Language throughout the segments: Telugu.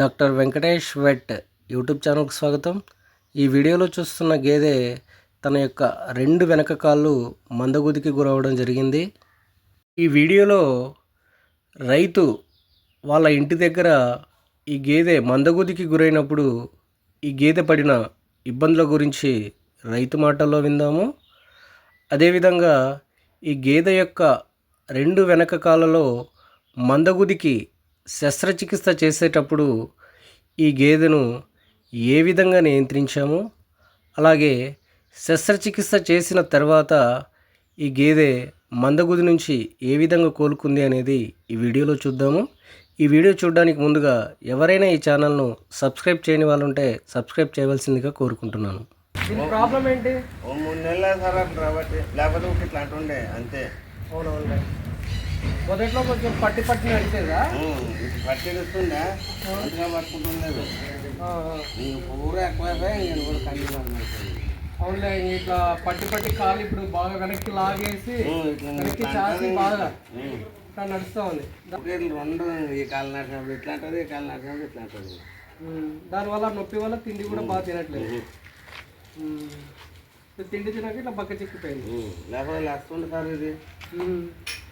డాక్టర్ వెంకటేష్ వెట్ యూట్యూబ్ ఛానల్కి స్వాగతం. ఈ వీడియోలో చూస్తున్న గేదె తన యొక్క రెండు వెనక కాళ్ళు మందగుదికి గురవడం జరిగింది. ఈ వీడియోలో రైతు వాళ్ళ ఇంటి దగ్గర ఈ గేదె మందగుదికి గురైనప్పుడు ఈ గేదె పడిన ఇబ్బందుల గురించి రైతు మాటల్లో విందాము. అదేవిధంగా ఈ గేదె యొక్క రెండు వెనక కాళ్ళలో మందగుదికి శస్త్రచికిత్స చేసేటప్పుడు ఈ గేదెను ఏ విధంగా నియంత్రించాము అలాగే శస్త్రచికిత్స చేసిన తర్వాత ఈ గేదె మందగుది నుంచి ఏ విధంగా కోలుకుంది అనేది ఈ వీడియోలో చూద్దాము. ఈ వీడియో చూడడానికి ముందుగా ఎవరైనా ఈ ఛానల్ను సబ్స్క్రైబ్ చేయని వాళ్ళు ఉంటే సబ్స్క్రైబ్ చేయవలసిందిగా కోరుకుంటున్నాను. ప్రాబ్లం ఏంటి? ఓ మూడు నెలల రాబట్టి లేకపోతే ఒక ఇట్లా ఉండే అంతే. అవునవును మొదట్లో కొంచెం పట్టి పట్టి నడిచేదా? పట్టి వస్తుందా అంతగా పట్టుకుంటులేదు ఇంక పూర ఎక్కువైపోయి ఇంక కూడా కళ్ళు అవునులే ఇట్లా పట్టి పట్టి కాలు ఇప్పుడు బాగా వెనక్కి లాగేసి వెనక్కి చాసి బాగా ఇట్లా నడుస్తూ ఉంది. రెండు ఈ కాలు నడిచినప్పుడు ఇట్లా ఉంటుంది ఈ కాలు నడిచినప్పుడు ఇట్లా ఉంటుంది దానివల్ల నొప్పి వల్ల తిండి కూడా బాగా తినట్లేదు. తిండి తినక ఇట్లా బక్క చిక్కిపోయింది. ఉమ్, లేకపోతే లేస్తుండే సార్ ఇది.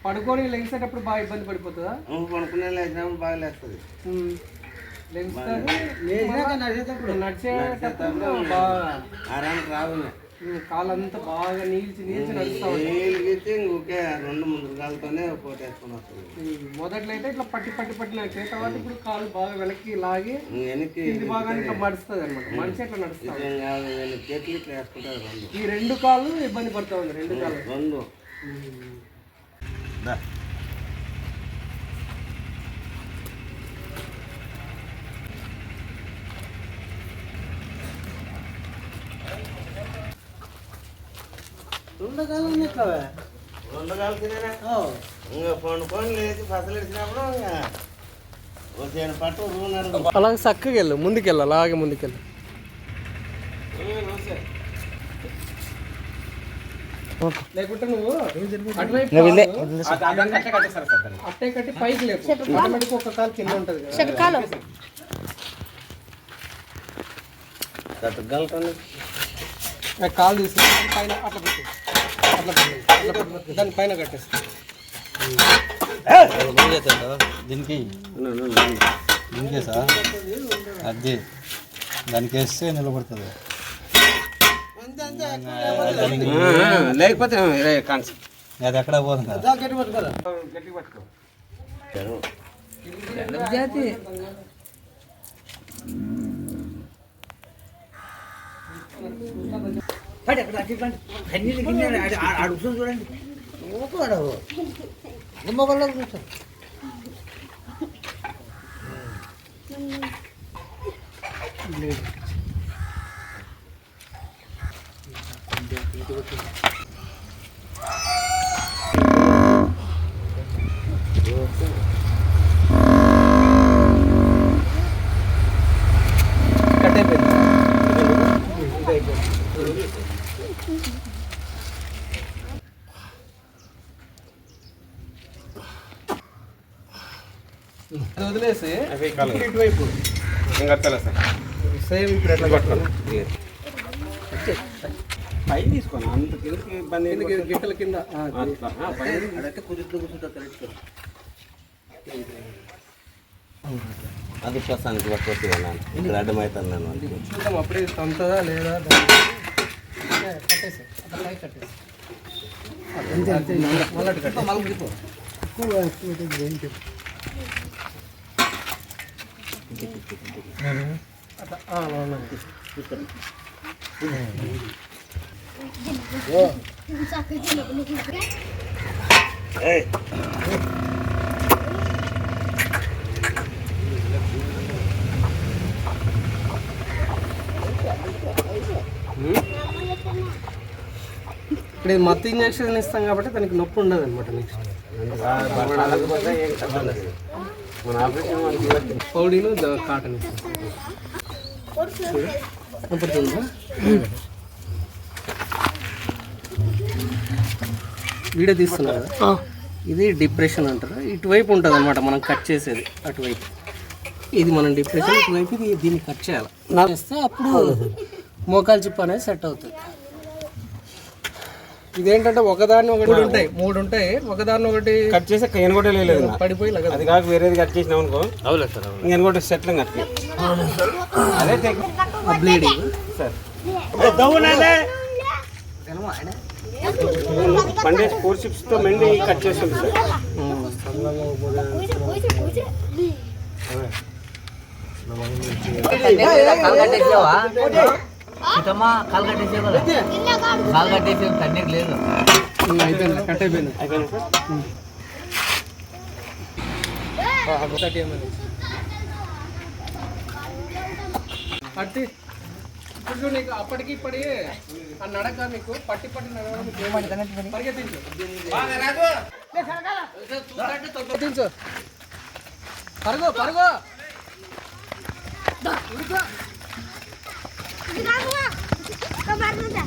పడుకొని లెగిసేటప్పుడు బాగా ఇబ్బంది పడిపోతుందా? పడుకునే లేచినప్పుడు బాగా లేస్తుంది. ఉమ్, లెగిస్తుంది నడిచేటప్పుడు బాగా ఆరానికి. ఉమ్, కాలంతా బాగా నీల్చి నీల్చి నడుస్తూ ఉంది నీళ్ళు గీసి ఇంక ఊరికే రెండు ముందు కాలుతోనే వస్తుంది ఉమ్, మొదట్లో అయితే ఇట్లా పట్టి పట్టి పట్టి నడిచే తర్వాత ఇప్పుడు కాలు బాగా వెనక్కి లాగి వెనక్కి ఇది బాగా ఇట్లా మడుస్తుంది అనమాట మనిషి ఇట్లా నడుస్తుంది చేతులు ఇట్లా వేసుకుంటారు రెండు. ఈ రెండు కాళ్ళు ఇబ్బంది పడుతూ ఉంది రెండు కాళ్ళు. రెండు తినేనా? ఇంకా లేచి ఇచ్చినప్పుడు వచ్చాను పట్టు అలాగే చక్కగా వెళ్ళు ముందుకెళ్ళు అలాగే ముందుకెళ్ళు. లేకుంటే నువ్వు అట్టే కట్టి పైకి లేపు. ఆటోమేటిక్ ఒక కాలు కింద ఉంటది కాలు. పైన అట్లా పెట్టు. దాని పైన కట్టేసి. దీనికి దీనికే? సార్ అది. దానికి వేస్తే నిలబడుతుంది. లేకపోతే అది ఎక్కడ పోతుంది కదా. గట్టి పట్టుకో చూడండి మొగల్లో కూర్చోండి కట్టయిపోయింది వదిలేసి ఇప్పుడు ఇటువైపు. సేమ్ ఇప్పుడు ఎట్లా పై తీసుకోండి. అంత కిందకి ఇబ్బంది ఏం కిందకి గిట్టల కింద. కుదిరితో కరెక్ట్ అది ప్రస్తుతానికి పట్టుకొచ్చి వెళ్ళాను ఇక్కడ అడ్డమవుతాను నేను అందుకే. అప్పుడే తంతదా లేదా? కట్టేసి కట్టేసి మళ్ళీ. అట్లా, ఆ, అలా ఉన్నది. ఏయ్ ఇప్పుడు ఇది మత్తు ఇంజక్షన్ ఇస్తాం కాబట్టి దానికి నొప్పి ఉండదు అనమాట నెక్స్ట్ పౌడీను కాటన్. కనపడుతుందా వీడియో తీస్తున్నా కదా? ఇది డిప్రెషన్ అంటారు. ఇటువైపు ఉంటుంది అనమాట మనం కట్ చేసేది అటువైపు. ఇది మనం డిప్రెషన్ ఇటువైపు ఇది దీన్ని కట్ చేయాలి. చేస్తే అప్పుడు మోకాలు చిప్ అనేది సెట్ అవుతుంది. ఇదేంటంటే ఒకదాన్ని ఒకటి ఉంటాయి మూడు ఉంటాయి ఒకదాన్ని ఒకటి కట్ చేసి ఎనగొట్టే లేదు. పడిపోయి లగదు అది కాక వేరేది కట్ చేసినాం అనుకో అవులే సార్ అవును ఎనగొట్టే సెట్లు కట్టి అదే బ్లీడింగ్ సార్ పండే ఫోర్ షిప్స్తో మెండి కట్ చేస్తుంది సార్ కట్టేసావా సీతమ్మ కాలు కట్టేసావు కదా కాలు కట్టేసావు తన్నీకి లేదు. అయిపోయింది కట్ అయిపోయింది. అయిపోయింది. సార్ పట్టి. ఇప్పుడు చూడు నీకు అప్పటికి ఇప్పటి ఆ నడక నీకు పట్టి పట్టి నడవడం పరిగెత్తించు. పరిగెత్తించు. పరుగు పరుగు. Kita mau, kemar nanti.